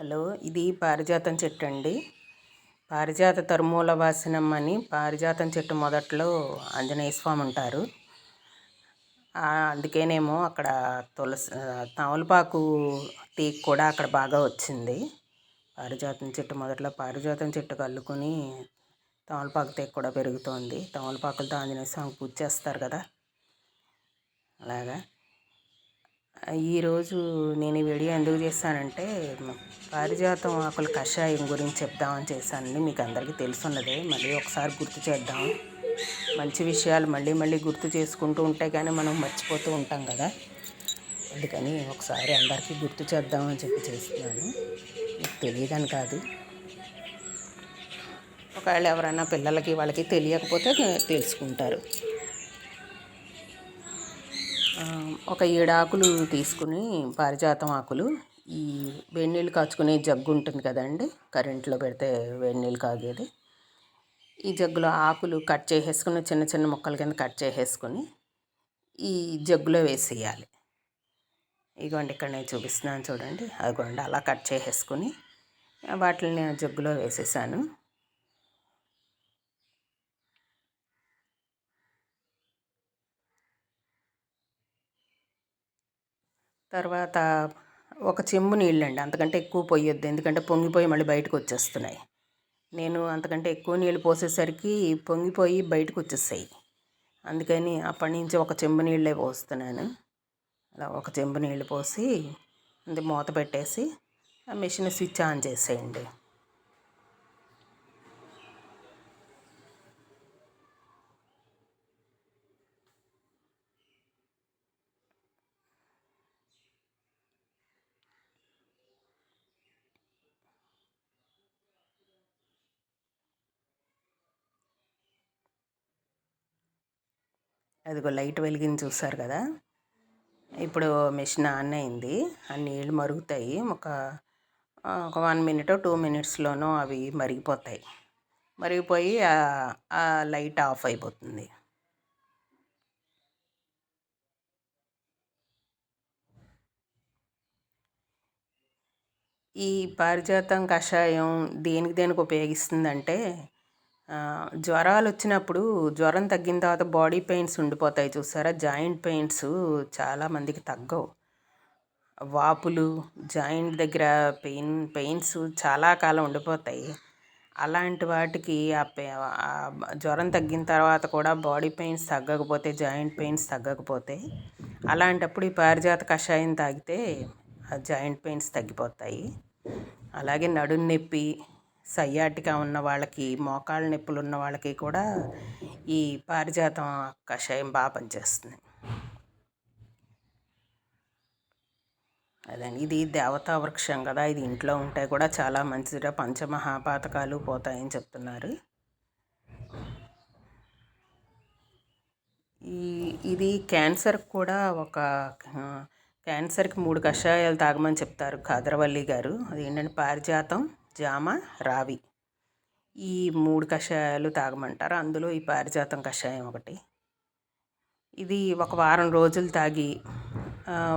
Hello ఇది పారిజాతం చెట్టు అండి. పారిజాత తరుమూల వాసనం అని పారిజాతం చెట్టు మొదట్లో ఆంజనేయ స్వామి ఉంటారు. అందుకేనేమో అక్కడ తులసి తమలపాకు టీక్ కూడా అక్కడ బాగా వచ్చింది. పారిజాతం చెట్టు మొదట్లో పారిజాతం చెట్టు కల్లుకొని తమలపాకు తీగ కూడా పెరుగుతోంది. తమలపాకులతో ఆంజనేయ స్వామికి పూజ చేస్తారు కదా. అలాగా? ఈరోజు నేను ఈ వీడియో ఎందుకు చేశానంటే పారిజాతం ఆకుల కషాయం గురించి చెప్దామని చేశానండి. మీకు అందరికీ తెలుసున్నదే. మళ్ళీ ఒకసారి గుర్తు చేద్దాం. మంచి విషయాలు మళ్ళీ మళ్ళీ గుర్తు చేసుకుంటూ ఉంటే కానీ మనం మర్చిపోతూ ఉంటాం కదా. అందుకని ఒకసారి అందరికీ గుర్తు చేద్దామని చెప్పి చేస్తున్నాను. మీకు తెలియదని కాదు. ఒకవేళ ఎవరైనా పిల్లలకి వాళ్ళకి తెలియకపోతే తెలుసుకుంటారు. ఒక ఏడాకులు ఆకులు తీసుకుని పారిజాతం ఆకులు. ఈ వేడినీళ్ళు కాచుకునే జగ్గు ఉంటుంది కదండి కరెంట్లో పెడితే వేడి నీళ్ళు కాగేది. ఈ జగ్గులో ఆకులు కట్ చేసేసుకుని చిన్న చిన్న ముక్కల కింద కట్ చేసేసుకొని ఈ జగ్గులో వేసేయాలి. ఇదిగోండి ఇక్కడ నేను చూపిస్తున్నాను చూడండి. అదిగోండి అలా కట్ చేసేసుకుని వాటిని జగ్గులో వేసేసాను. తర్వాత ఒక చెంబు నీళ్ళండి. అంతకంటే ఎక్కువ పోయొద్దు. ఎందుకంటే పొంగిపోయి మళ్ళీ బయటకు వచ్చేస్తున్నాయి నేను అంతకంటే ఎక్కువ నీళ్ళు పోసేసరికి పొంగిపోయి బయటకు వచ్చేసాయి అందుకని అప్పటి నుంచి ఒక చెంబు నీళ్ళే పోస్తున్నాను. అలా ఒక చెంబు నీళ్ళు పోసి అది మూత పెట్టేసి ఆ మిషన్ స్విచ్ ఆన్ చేసేయండి. అదిగో లైట్ వెలిగింది చూసారు కదా? ఇప్పుడు మిషన్ ఆన్ అయింది. ఆ నీళ్ళు మరుగుతాయి. ఒక ఒక వన్ మినిట్ టూ మినిట్స్లోనూ అవి మరిగిపోతాయి. మరిగిపోయి ఆ లైట్ ఆఫ్ అయిపోతుంది. ఈ పారిజాతం కషాయం దేనికి దేనికి ఉపయోగిస్తుందంటే జ్వరాలు వచ్చినప్పుడు జ్వరం తగ్గిన తర్వాత బాడీ పెయిన్స్ ఉండిపోతాయి చూసారా? జాయింట్ పెయిన్స్ చాలామందికి తగ్గవు. వాపులు జాయింట్ దగ్గర పెయిన్ పెయిన్స్ చాలా కాలం ఉండిపోతాయి. అలాంటి వాటికి ఆ జ్వరం తగ్గిన తర్వాత కూడా బాడీ పెయిన్స్ తగ్గకపోతే జాయింట్ పెయిన్స్ తగ్గకపోతే అలాంటప్పుడు ఈ పారిజాత కషాయం తాగితే ఆ జాయింట్ పెయిన్స్ తగ్గిపోతాయి. అలాగే నడుం నొప్పి సయ్యాటిగా ఉన్న వాళ్ళకి మోకాళ్ళ నొప్పులు ఉన్న వాళ్ళకి కూడా ఈ పారిజాతం కషాయం బాగా పనిచేస్తుంది. అదండి. ఇది దేవతా వృక్షం కదా. ఇది ఇంట్లో ఉంటే కూడా చాలా మంచిదిరా. పంచమహాపాతకాలు పోతాయని చెప్తున్నారు. ఈ ఇది క్యాన్సర్ కూడా ఒక క్యాన్సర్కి మూడు కషాయాలు తాగమని చెప్తారు కాదరవల్లి గారు. అది ఏంటంటే పారిజాతం జామ రావి. ఈ మూడు కషాయాలు తాగమంటారు? అందులో ఈ పారిజాతం కషాయం ఒకటి. ఇది ఒక వారం రోజులు తాగి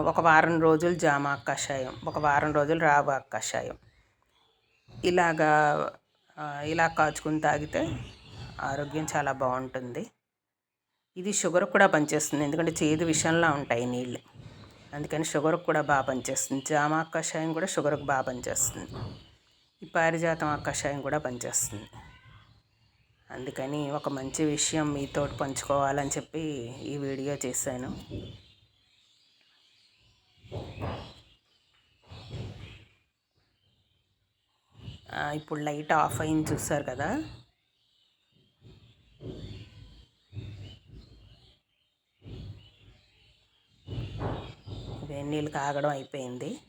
ఒక వారం రోజులు జామ కషాయం ఒక వారం రోజులు రావ కషాయం. ఇలాగా ఇలా కాచుకుని తాగితే ఆరోగ్యం చాలా బాగుంటుంది. ఇది షుగర్ కూడా పనిచేస్తుంది. ఎందుకంటే చేదు విషయంలో ఉంటాయి నీళ్ళు. అందుకని షుగర్కి కూడా బాగా పనిచేస్తుంది. జామ కషాయం కూడా షుగర్కి బాగా పనిచేస్తుంది. ఈ పారిజాతం కషాయం కూడా పనిచేస్తుంది. అందుకని ఒక మంచి విషయం మీతో పంచుకోవాలని చెప్పి ఈ వీడియో చేశాను. ఇప్పుడు లైట్ ఆఫ్ అయింది చూసారు కదా? వేడి నీళ్ళు కాగడం అయిపోయింది.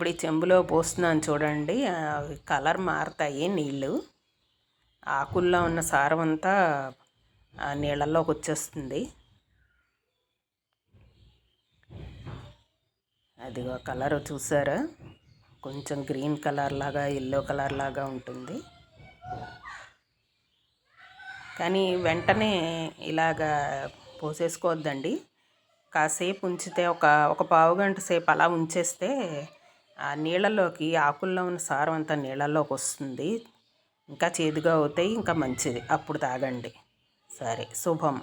ఇప్పుడు ఈ చెంబులో పోస్తున్నాను చూడండి. కలర్ మారుతాయి నీళ్ళు. ఆకుల్లో ఉన్న సారం అంతా నీళ్ళల్లోకి వచ్చేస్తుంది. అదిగో కలర్ చూసారా? కొంచెం గ్రీన్ కలర్ లాగా ఎల్లో కలర్ లాగా ఉంటుంది. కానీ వెంటనే ఇలాగా పోసేసుకోవద్దండి. కాసేపు ఉంచితే ఒక ఒక పావు గంట సేపు అలా ఉంచేస్తే ఆ నీళ్ళలోకి ఆకుల్లో ఉన్న సారం అంతా నీళ్ళల్లోకి వస్తుంది. ఇంకా చేదుగా అవుతాయి ఇంకా మంచిది. అప్పుడు తాగండి. సరే శుభం.